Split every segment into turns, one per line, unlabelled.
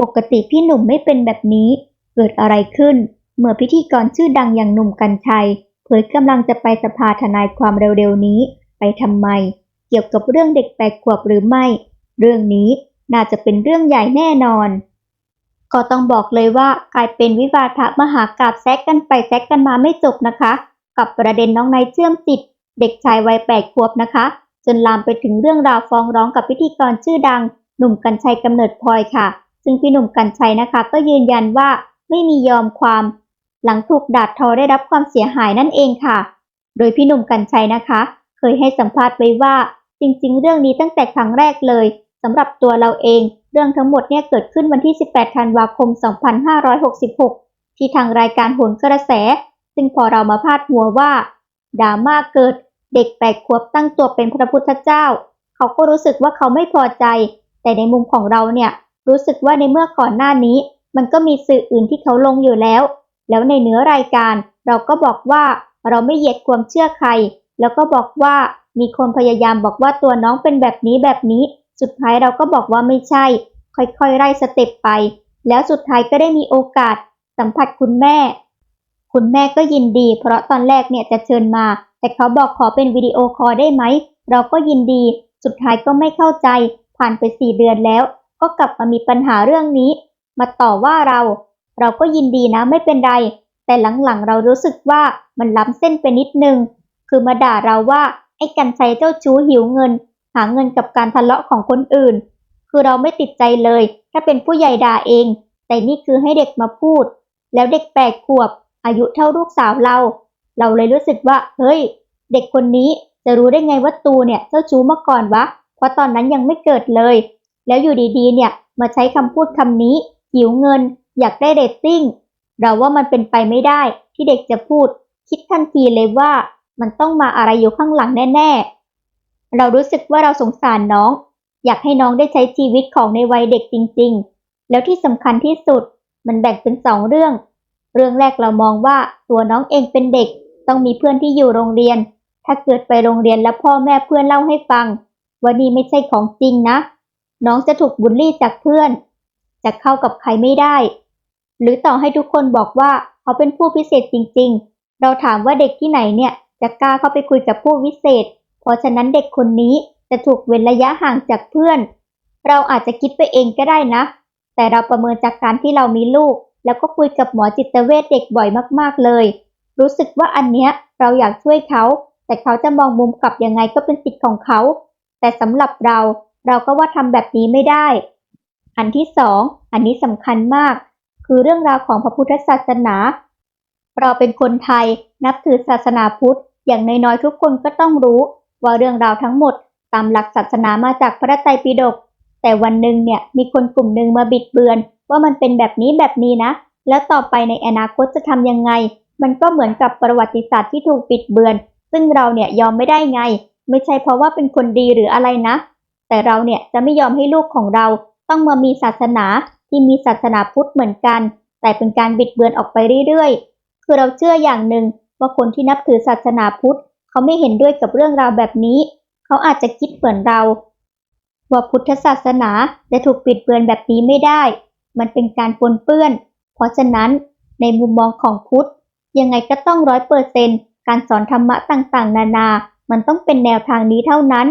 ปกติพี่หนุ่มไม่เป็นแบบนี้ เกิดอะไรขึ้น เมื่อพิธีกรชื่อดังอย่างหนุ่มกัญชัย เผยกำลังจะไปสภาทนายความเร็วๆนี้ ไปทำไม เกี่ยวกับเรื่องเด็กแปดขวบหรือไม่ เรื่องนี้น่าจะเป็นเรื่องใหญ่แน่นอน ก็ต้องบอกเลยว่ากลายเป็นวิวาทะมหากาบแซกกันไปแซกกันมาไม่จบนะคะ กับประเด็นน้องนายเชื่อมจิต เด็กชายวัยแปดขวบนะคะ จนลามไปถึงเรื่องราวฟ้องร้องกับพิธีกรชื่อดัง หนุ่มกัญชัยกำเนิดพลอยค่ะ ซึ่งพี่หนุ่มกัญชัยนะคะ ก็ยืนยันว่าไม่มียอมความ หลังถูกดาดทอได้รับความเสียหายนั่นเองค่ะ โดยพี่หนุ่มกัญชัยนะคะ เคยให้สัมภาษณ์ไว้ว่า จริงๆ เรื่องนี้ตั้งแต่ครั้งแรกเลยสำหรับตัวเราเอง เรื่องทั้งหมดเนี่ยเกิดขึ้นวันที่ 18 ธันวาคม 2566 ที่ทางรายการโหนกระแส ซึ่งพอเรามาพาดหัวว่าดราม่าเกิดเด็กแปดขวบตั้งตัวเป็นพระพุทธเจ้า เขาก็รู้สึกว่าเขาไม่พอใจ แต่ในมุมของเราเนี่ย รู้สึกว่าในเมื่อก่อนหน้านี้ มันก็มีสื่ออื่นที่เขาลงอยู่แล้ว แล้วในเนื้อรายการ เราก็บอกว่าเราไม่เหยียดความเชื่อใคร แล้วก็บอกว่ามีคนพยายามบอกว่าตัวน้องเป็นแบบนี้แบบนี้ สุดท้ายเราก็บอกว่าไม่ใช่ ค่อยๆไล่สเต็ปไป แล้วสุดท้ายก็ได้มีโอกาส สัมผัสคุณแม่ คุณแม่ก็ยินดี เพราะตอนแรกเนี่ยจะเชิญมา แต่เขาบอกขอเป็นวิดีโอคอลได้ไหม เราก็ยินดี สุดท้ายก็ไม่เข้าใจ ผ่านไปสี่เดือนแล้ว ก็กลับมามีปัญหาเรื่องนี้ มาต่อว่าเรา เราก็ยินดีนะไม่เป็นไร แต่หลังๆเรารู้สึกว่ามันล้ำเส้นไปนิดนึง คือมาด่าเราว่าไอ้กันชัยเจ้าชู้หิวเงิน หาเงินกับการทะเลาะของคนอื่น คือเราไม่ติดใจเลย ถ้าเป็นผู้ใหญ่ด่าเอง แต่นี่คือให้เด็กมาพูด แล้วเด็กแปดขวบ อายุเท่าลูกสาวเรา เราเลยรู้สึกว่า เฮ้ย เด็กคนนี้จะรู้ได้ไงว่าตูเนี่ยเจ้าชู้มาก่อนวะ เพราะตอนนั้นยังไม่เกิดเลย แล้วอยู่ดีๆ เนี่ยมาใช้คำพูดคำนี้หิวเงิน อยากได้เรตติ้ง เราว่ามันเป็นไปไม่ได้ที่เด็กจะพูด คิดทันทีเลยว่ามันต้องมาอะไรอยู่ข้างหลังแน่ๆ เรารู้สึกว่าเราสงสารน้อง อยากให้น้องได้ใช้ชีวิตของในวัยเด็กจริงๆ แล้วที่สำคัญที่สุดมันแบ่งเป็นสองเรื่อง เรื่องแรกเรามองว่าตัวน้องเองเป็นเด็ก ต้องมีเพื่อนที่อยู่โรงเรียน ถ้าเกิดไปโรงเรียนแล้วพ่อแม่เพื่อนเล่าให้ฟังว่านี่ไม่ใช่ของจริงนะ น้องจะถูกบูลลี่จากเพื่อน จะเข้ากับใครไม่ได้ หรือต่อให้ทุกคนบอกว่าเขาเป็นผู้พิเศษจริง ๆ เราถามว่าเด็กที่ไหนเนี่ยจะกล้าเข้าไปคุยกับผู้วิเศษ เพราะฉะนั้นเด็กคนนี้จะถูกเว้นระยะห่างจากเพื่อน เราอาจจะคิดไปเองก็ได้นะ แต่เราประเมินจากการที่เรามีลูก แล้วก็คุยกับหมอจิตเวชเด็กบ่อยมากๆเลย รู้สึกว่าอันเนี้ยเราอยากช่วยเขา แต่เขาจะมองมุมกลับยังไงก็เป็นสิทธิ์ของเขา แต่สำหรับเรา เราก็ว่าทำแบบนี้ไม่ได้ อันที่สอง อันนี้สำคัญมาก คือเรื่องราวของพระพุทธศาสนา เราเป็นคนไทยนับถือศาสนาพุทธ อย่างน้อยๆทุกคนก็ต้องรู้ ว่าเรื่องราวทั้งหมดตามหลักศาสนามาจากพระไตรปิฎก แต่วันหนึ่งเนี่ยมีคนกลุ่มหนึ่งมาบิดเบือน ว่ามันเป็นแบบนี้แบบนี้นะ แล้วต่อไปในอนาคตจะทำยังไง มันก็เหมือนกับประวัติศาสตร์ที่ถูกปิดเบือน ซึ่งเราเนี่ยยอมไม่ได้ไง ไม่ใช่เพราะว่าเป็นคนดีหรืออะไรนะ แต่เราเนี่ยจะไม่ยอมให้ลูกของเราต้องมามีศาสนาที่มีศาสนาพุทธเหมือนกัน แต่เป็นการบิดเบือนออกไปเรื่อยๆ คือเราเชื่ออย่างหนึ่งว่าคนที่นับถือศาสนาพุทธ เขาไม่เห็นด้วยกับเรื่องราวแบบนี้ เขาอาจจะคิดเหมือนเรา ว่าพุทธศาสนาจะถูกปิดเบือนแบบนี้ไม่ได้ มันเป็นการปนเปื้อน เพราะฉะนั้นในมุมมองของพุทธ ยังไงก็ต้องร้อยเปอร์เซนการสอนธรรมะต่างๆ นานา มันต้องเป็นแนวทางนี้เท่านั้น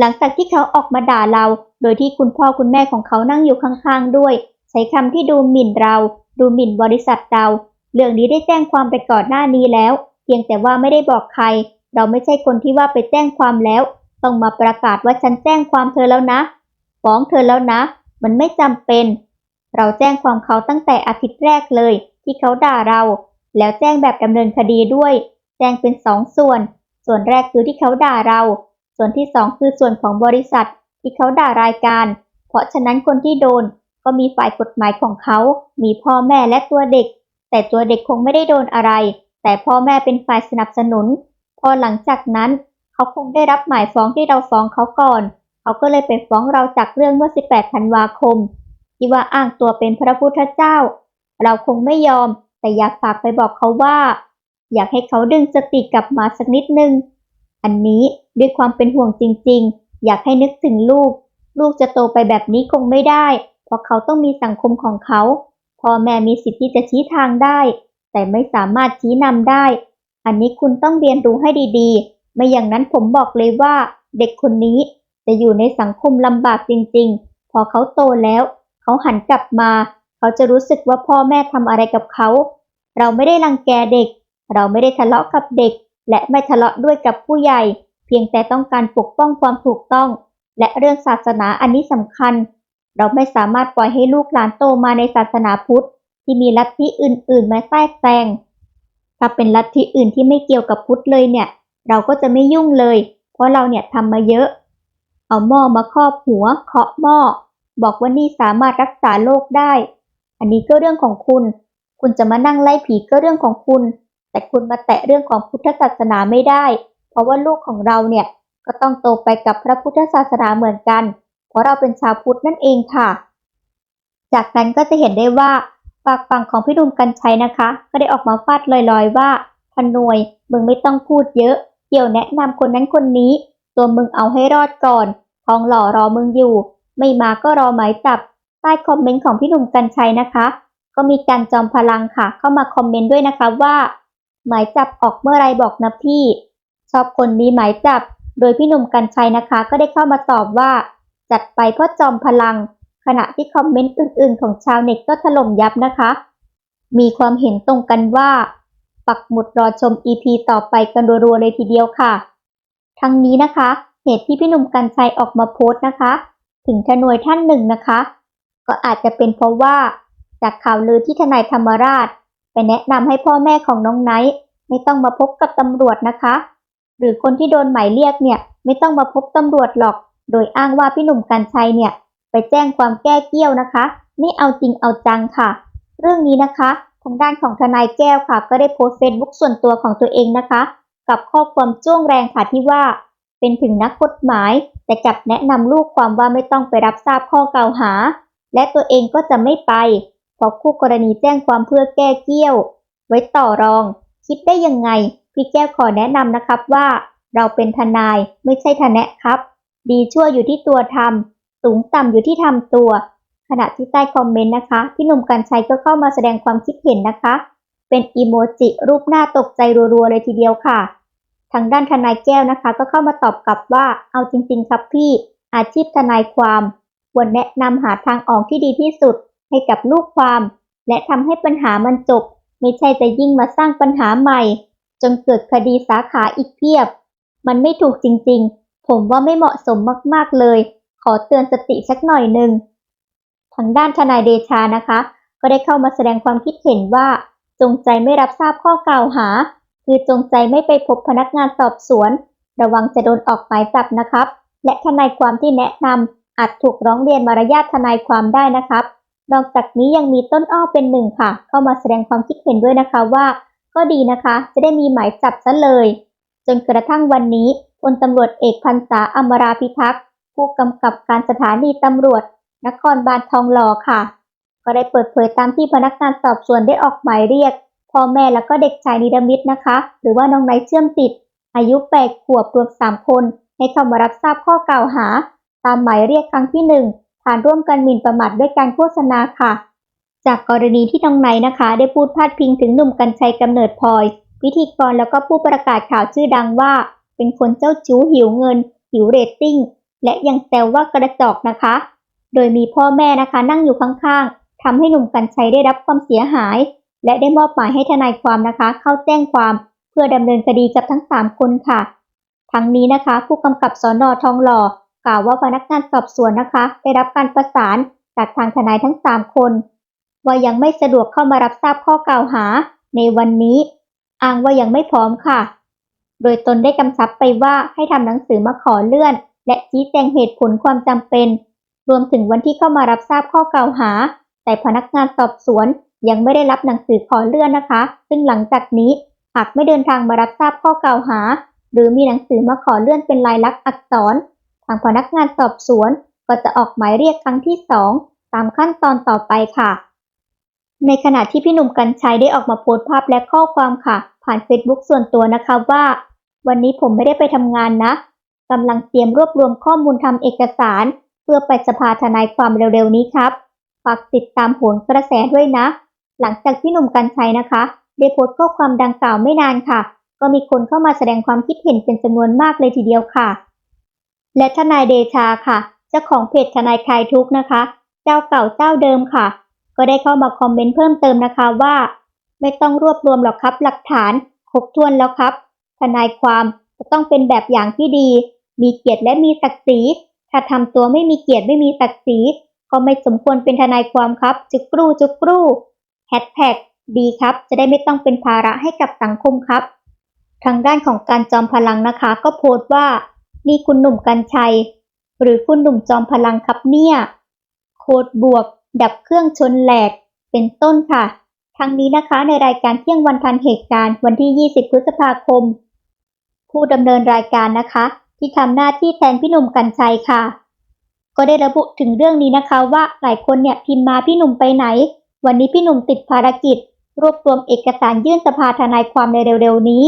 หลังจากที่เขาออกมาด่าเรา โดยที่คุณพ่อคุณแม่ของเขานั่งอยู่ข้างๆด้วย ใช้คำที่ดูหมิ่นเรา ดูหมิ่นบริษัทเรา เรื่องนี้ได้แจ้งความไปก่อนหน้านี้แล้ว เพียงแต่ว่าไม่ได้บอกใคร เราไม่ใช่คนที่ว่าไปแจ้งความแล้ว ต้องมาประกาศว่าฉันแจ้งความเธอแล้วนะ ฟ้องเธอแล้วนะ มันไม่จำเป็น เราแจ้งความเขาตั้งแต่อาทิตย์แรกเลย ที่เขาด่าเรา แล้วแจ้งแบบดำเนินคดีด้วย แจ้งเป็นสองส่วน ส่วนแรกคือที่เขาด่าเรา ส่วนที่สองคือส่วนของบริษัทที่เขาด่ารายการ เพราะฉะนั้นคนที่โดนก็มีฝ่ายกฎหมายของเขา มีพ่อแม่และตัวเด็ก แต่ตัวเด็กคงไม่ได้โดนอะไร แต่พ่อแม่เป็นฝ่ายสนับสนุน พอหลังจากนั้น เขาคงได้รับหมายฟ้องที่เราฟ้องเขาก่อน เขาก็เลยไปฟ้องเราจากเรื่องเมื่อ 18 ธันวาคม ที่ว่าอ้างตัวเป็นพระพุทธเจ้า เราคงไม่ยอม แต่อยากฝากไปบอกเขาว่า อยากให้เขาดึงสติกลับมาสักนิดนึง อันนี้ด้วยความเป็นห่วงจริงๆ อยากให้นึกถึงลูก ลูกจะโตไปแบบนี้คงไม่ได้ เพราะเขาต้องมีสังคมของเขาพ่อแม่มีสิทธิ์ที่จะชี้ทางได้ แต่ไม่สามารถชี้นำได้ อันนี้คุณต้องเรียนรู้ให้ดีๆ ไม่อย่างนั้นผมบอกเลยว่า เด็กคนนี้จะอยู่ในสังคมลำบากจริงๆ พอเขาโตแล้ว เขาหันกลับมา เขาจะรู้สึกว่าพ่อแม่ทำอะไรกับเขา เราไม่ได้รังแกเด็ก เราไม่ได้ทะเลาะกับเด็ก และไม่ทะเลาะด้วยกับผู้ใหญ่ เพียงแต่ต้องการปกป้องความถูกต้อง และเรื่องศาสนาอันนี้สำคัญ เราไม่สามารถปล่อยให้ลูกหลานโตมาในศาสนาพุทธ ที่มีลัทธิอื่น ๆ มาแทรกแซงถ้าเป็นลัทธิอื่นที่ไม่เกี่ยวกับพุทธเลยเนี่ย เราก็จะไม่ยุ่งเลย เพราะเราเนี่ยทำมาเยอะ เอาหม้อมาครอบหัว เคาะหม้อ บอกว่านี่สามารถรักษาโรคได้ อันนี้ก็เรื่องของคุณ คุณจะมานั่งไล่ผีก็เรื่องของคุณ แต่คุณมาแตะเรื่องของพุทธศาสนาไม่ได้ เพราะว่าลูกของเราเนี่ยก็ต้องโตไปกับพระพุทธศาสนาเหมือนกัน เพราะเราเป็นชาวพุทธนั่นเองค่ะ จากนั้นก็จะเห็นได้ว่าฝากฝั่งของพี่หนุ่มกัญชัยนะคะ ก็ได้ออกมาฟาดลอยๆว่าพนวยมึงไม่ต้องพูดเยอะ เดี๋ยวแนะนำคนนั้นคนนี้ ตัวมึงเอาให้รอดก่อน ทองหล่อรอมึงอยู่ ไม่มาก็รอหมายจับ ใต้คอมเมนต์ของพี่หนุ่มกัญชัยนะคะ ก็มีการจอมพลังค่ะ เข้ามาคอมเมนต์ด้วยนะคะว่า หมายจับออกเมื่อไรบอกนะพี่ ชอบคนมีหมายจับ โดยพี่หนุ่มกัญชัยนะคะ ก็ได้เข้ามาตอบว่า จัดไปเพราะจอมพลัง ขณะที่คอมเมนต์อื่นๆ ของชาวเน็ตก็ถล่มยับนะคะ มีความเห็นตรงกันว่า ปักหมุดรอชม EP ต่อไปกันรัวๆเลยทีเดียวค่ะ ทั้งนี้นะคะ เหตุที่พี่หนุ่มกัญชัยออกมาโพสต์นะคะ ถึงทนวยท่านหนึ่งนะคะ ก็อาจจะเป็นเพราะว่า จากข่าวลือที่ทนายธรรมราช ไปแนะนำให้พ่อแม่ของน้องไนท์ไม่ต้องมาพบกับตำรวจนะคะ หรือคนที่โดนหมายเรียกเนี่ย ไม่ต้องมาพบตำรวจหรอก โดยอ้างว่าพี่หนุ่มกัญชัยเนี่ย ไปแจ้งความแก้เกี้ยวนะคะนี่เอาจริงเอาจังค่ะ เรื่องนี้นะคะทางด้านของทนายแก้วค่ะ ก็ได้โพสต์เฟซบุ๊กส่วนตัวของตัวเองนะคะ กับข้อความจ้วงแรงค่ะที่ว่า เป็นถึงนักกฎหมาย แต่กลับแนะนำลูกความว่าไม่ต้องไปรับทราบข้อกล่าวหา และตัวเองก็จะไม่ไป พราะคู่กรณีแจ้งความเพื่อแก้เกี้ยว ไว้ต่อรอง คิดได้ยังไง พี่แก้วขอแนะนำนะครับว่า เราเป็นทนายไม่ใช่ทนะครับ ดีชั่วอยู่ที่ตัวทำสูงต่ำอยู่ที่ทำตัว ขณะที่ใต้คอมเมนต์นะคะพี่หนุ่มกัญชัยก็เข้ามาแสดงความคิดเห็นนะคะ เป็นอีโมจิรูปหน้าตกใจรัวๆเลยทีเดียวค่ะ ทางด้านทนายแก้วนะคะ ก็เข้ามาตอบกลับว่าเอาจริง ๆ ครับพี่อาชีพทนายความควรแนะนำหาทางออกที่ดีที่สุด ให้กับลูกความ และทำให้ปัญหามันจบ ไม่ใช่จะยิ่งมาสร้างปัญหาใหม่ จนเกิดคดีสาขาอีกเพียบ มันไม่ถูกจริงๆ ผมว่าไม่เหมาะสมมากๆเลย ขอเตือนสติสักหน่อยหนึ่งทางด้านทนายเดชานะคะ ก็ได้เข้ามาแสดงความคิดเห็นว่า จงใจไม่รับทราบข้อกล่าวหา คือจงใจไม่ไปพบพนักงานสอบสวน ระวังจะโดนออกหมายจับนะครับ และทนายความที่แนะนำอาจถูกร้องเรียนมารยาททนายความได้นะครับ นอกจากนี้ยังมีต้นอ้อเป็นหนึ่งค่ะ เข้ามาแสดงความคิดเห็นด้วยนะคะว่า ก็ดีนะคะ จะได้มีหมายจับซะเลย จนกระทั่งวันนี้พลตำรวจเอกพันษาอมราพิทักษ์ผู้กำกับการสถานีตำรวจ นครบาลทองหล่อค่ะ ก็ได้เปิดเผยตามที่พนักงานสอบสวนได้ออกหมายเรียกพ่อแม่แล้วก็เด็กชายนิรมิตนะคะ หรือว่าน้องไนท์เชื่อมติด อายุแปดขวบรวมสามคน ให้เข้ามารับทราบข้อกล่าวหา ตามหมายเรียกครั้งที่หนึ่ง ฐานร่วมกันหมิ่นประมาทด้วยการโฆษณาค่ะ จากกรณีที่น้องไนนะคะ ได้พูดพาดพิงถึงหนุ่มกัญชัยกำเนิดพลอยพิธีกรแล้วก็ผู้ประกาศข่าวชื่อดังว่า เป็นคนเจ้าชู้หิวเงิน หิวเรตติ้ง และยังแซวว่ากระจอกนะคะ โดยมีพ่อแม่นะคะนั่งอยู่ข้างๆทำให้หนุ่มกัญชัยได้รับความเสียหาย และได้มอบหมายให้ทนายความนะคะ เข้าแจ้งความเพื่อดำเนินคดีกับทั้ง 3 คนค่ะ ทั้งนี้นะคะ ผู้กำกับสอนอทองหล่อ กล่าวว่าพนักงานสอบสวนนะคะ ได้รับการประสานจากทางทนายทั้ง 3 คน ว่ายังไม่สะดวกเข้ามารับทราบข้อกล่าวหา ในวันนี้อ้างว่ายังไม่พร้อมค่ะ โดยตนได้กำชับไปว่าให้ทำหนังสือมาขอเลื่อน และชี้แจงเหตุผลความจำเป็น รวมถึงวันที่เข้ามารับทราบข้อกล่าวหา แต่พนักงานสอบสวนยังไม่ได้รับหนังสือขอเลื่อนนะคะ ซึ่งหลังจากนี้หากไม่เดินทางมารับทราบข้อกล่าวหา หรือมีหนังสือมาขอเลื่อนเป็นลายลักษณ์อักษรางพนักงานสอบสวนก็จะออกหมายเรียกครั้งที่สองตามขั้นตอนต่อไปค่ะ ในขณะที่พี่หนุ่มกัญชัยได้ออกมาโพสต์ภาพและข้อความค่ะ ผ่านเฟซบุ๊กส่วนตัวนะคะว่า วันนี้ผมไม่ได้ไปทำงานนะกำลังเตรียมรวบรวมข้อมูลทำเอกสาร เพื่อไปสภาทนายความเร็วๆนี้ครับฝากติดตามโหนกระแสด้วยนะ หลังจากที่หนุ่มกัญชัยนะคะได้โพสต์ข้อความดังกล่าวไม่นานค่ะ ก็มีคนเข้ามาแสดงความคิดเห็นเป็นจำนวนมากเลยทีเดียวค่ะ และทนายเดชาค่ะ เจ้าของเพจทนายคลายทุกนะคะ เจ้าเก่าเจ้าเดิมค่ะ ก็ได้เข้ามาคอมเมนต์เพิ่มเติมนะคะว่า ไม่ต้องรวบรวมหรอกครับ หลักฐานครบถ้วนแล้วครับ ทนายความจะต้องเป็นแบบอย่างที่ดี มีเกียรติและมีศักดิ์ศรีถ้าทำตัวไม่มีเกียรติไม่มีศักดิ์ศรีก็ไม่สมควรเป็นทนายความครับ จุกกรูจุกกรูแฮชแท็กดีครับ จะได้ไม่ต้องเป็นภาระให้กับสังคมครับ ทางด้านของการจอมพลังนะคะ ก็โพสต์ว่า นี่คุณหนุ่มกัญชัย หรือคุณหนุ่มจอมพลังครับเนี่ย โคดบวก ดับเครื่องชนแหลก เป็นต้นค่ะ ทั้งนี้นะคะในรายการเที่ยงวันทันเหตุการณ์วันที่ 20 พฤษภาคม ผู้ดำเนินรายการนะคะ ที่ทำหน้าที่แทนพี่หนุ่มกัญชัยค่ะ ก็ได้ระบุถึงเรื่องนี้นะคะ ว่าหลายคนเนี่ยพิมพ์มาพี่หนุ่มไปไหน วันนี้พี่หนุ่มติดภารกิจ รวบรวมเอกสารยื่นสภาทนายความในเร็วๆนี้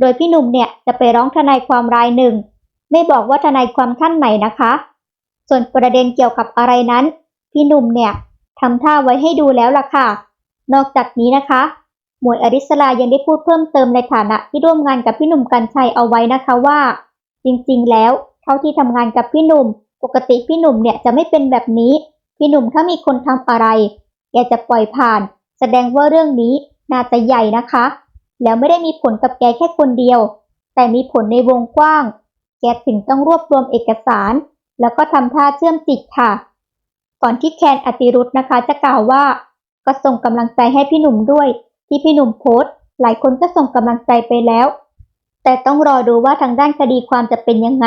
โดยพี่หนุ่มเนี่ยจะไปร้องทนายความรายหนึ่ง ไม่บอกว่าทนายความท่านไหนนะคะ ส่วนประเด็นเกี่ยวกับอะไรนั้น พี่หนุ่มเนี่ยทำท่าไว้ให้ดูแล้วล่ะค่ะ นอกจากนี้นะคะ หมวยอริสลายังได้พูดเพิ่มเติมในฐานะที่ร่วมงานกับพี่หนุ่มกัญชัยเอาไว้นะคะว่า จริงๆ แล้วเท่าที่ทำงานกับพี่หนุ่ม ปกติพี่หนุ่มเนี่ยจะไม่เป็นแบบนี้ พี่หนุ่มถ้ามีคนทำอะไรแกจะปล่อยผ่าน แสดงว่าเรื่องนี้น่าจะใหญ่นะคะ แล้วไม่ได้มีผลกับแกแค่คนเดียว แต่มีผลในวงกว้าง แกถึงต้องรวบรวมเอกสาร แล้วก็ทำท่าเชื่อมจิตค่ะ ก่อนที่แคนอติรุธนะคะจะกล่าวว่า ก็ส่งกำลังใจให้พี่หนุ่มด้วย ที่พี่หนุ่มโพสต์ หลายคนก็ส่งกำลังใจไปแล้ว แต่ต้องรอดูว่าทางด้านคดีความจะเป็นยังไง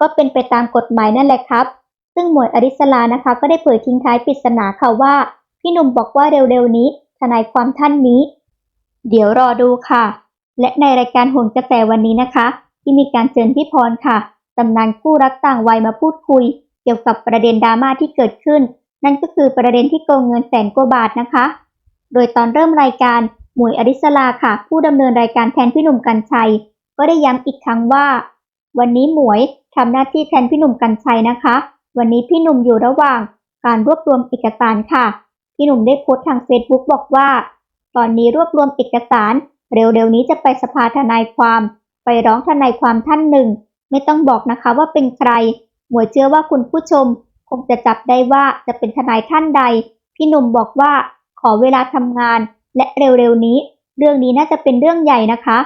ก็เป็นไปตามกฎหมายนั่นแหละครับ ซึ่งหมวดอริสลานะคะก็ได้เผยทิ้งท้ายปริศนาค่ะว่า พี่หนุ่มบอกว่าเร็วๆนี้ทนายความท่านนี้ เดี๋ยวรอดูค่ะ และในรายการโหนกระแสวันนี้นะคะ ที่มีการเชิญพี่พรค่ะตำนานคู่รักต่างวัยมาพูดคุย เกี่ยวกับประเด็นดราม่าที่เกิดขึ้น นั่นก็คือประเด็นที่โกงเงินแสนกว่าบาทนะคะ โดยตอนเริ่มรายการหมวยอริสลาค่ะ ผู้ดำเนินรายการแทนพี่หนุ่มกัญชัย ก็ได้ย้ำอีกครั้งว่า วันนี้หมวยทำหน้าที่แทนพี่หนุ่มกัญชัยนะคะ วันนี้พี่หนุ่มอยู่ระหว่าง การรวบรวมเอกสารค่ะ พี่หนุ่มได้โพสต์ทางเฟซบุ๊กบอกว่า ตอนนี้รวบรวมเอกสาร เร็วๆนี้จะไปสภาทนายความ ไปร้องทนายความท่านหนึ่ง ไม่ต้องบอกนะคะว่าเป็นใคร หมวยเชื่อว่าคุณผู้ชม คงจะจับได้ว่าจะเป็นทนายท่านใด พี่หนุ่มบอกว่าขอเวลาทำงาน และเร็วๆนี้ เรื่องนี้น่าจะเป็นเรื่องใหญ่นะคะ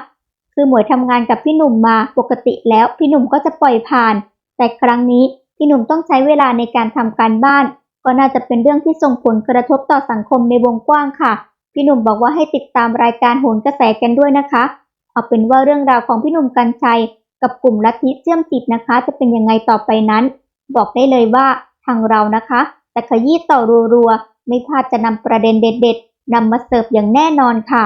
คือหมวยทำงานกับพี่หนุ่มมาปกติแล้วพี่หนุ่มก็จะปล่อยผ่าน แต่ครั้งนี้พี่หนุ่มต้องใช้เวลาในการทำการบ้าน ก็น่าจะเป็นเรื่องที่ส่งผลกระทบต่อสังคมในวงกว้างค่ะ พี่หนุ่มบอกว่าให้ติดตามรายการโหนกระแสกันด้วยนะคะ เอาเป็นว่าเรื่องราวของพี่หนุ่มกัญชัย กับกลุ่มลัทธิเชื่อมจิตนะคะ จะเป็นยังไงต่อไปนั้น บอกได้เลยว่าทางเรานะคะจะขยี้ต่อรัวๆไม่พลาดจะนำประเด็นเด็ด ๆนำมาเสิร์ฟอย่างแน่นอนค่ะ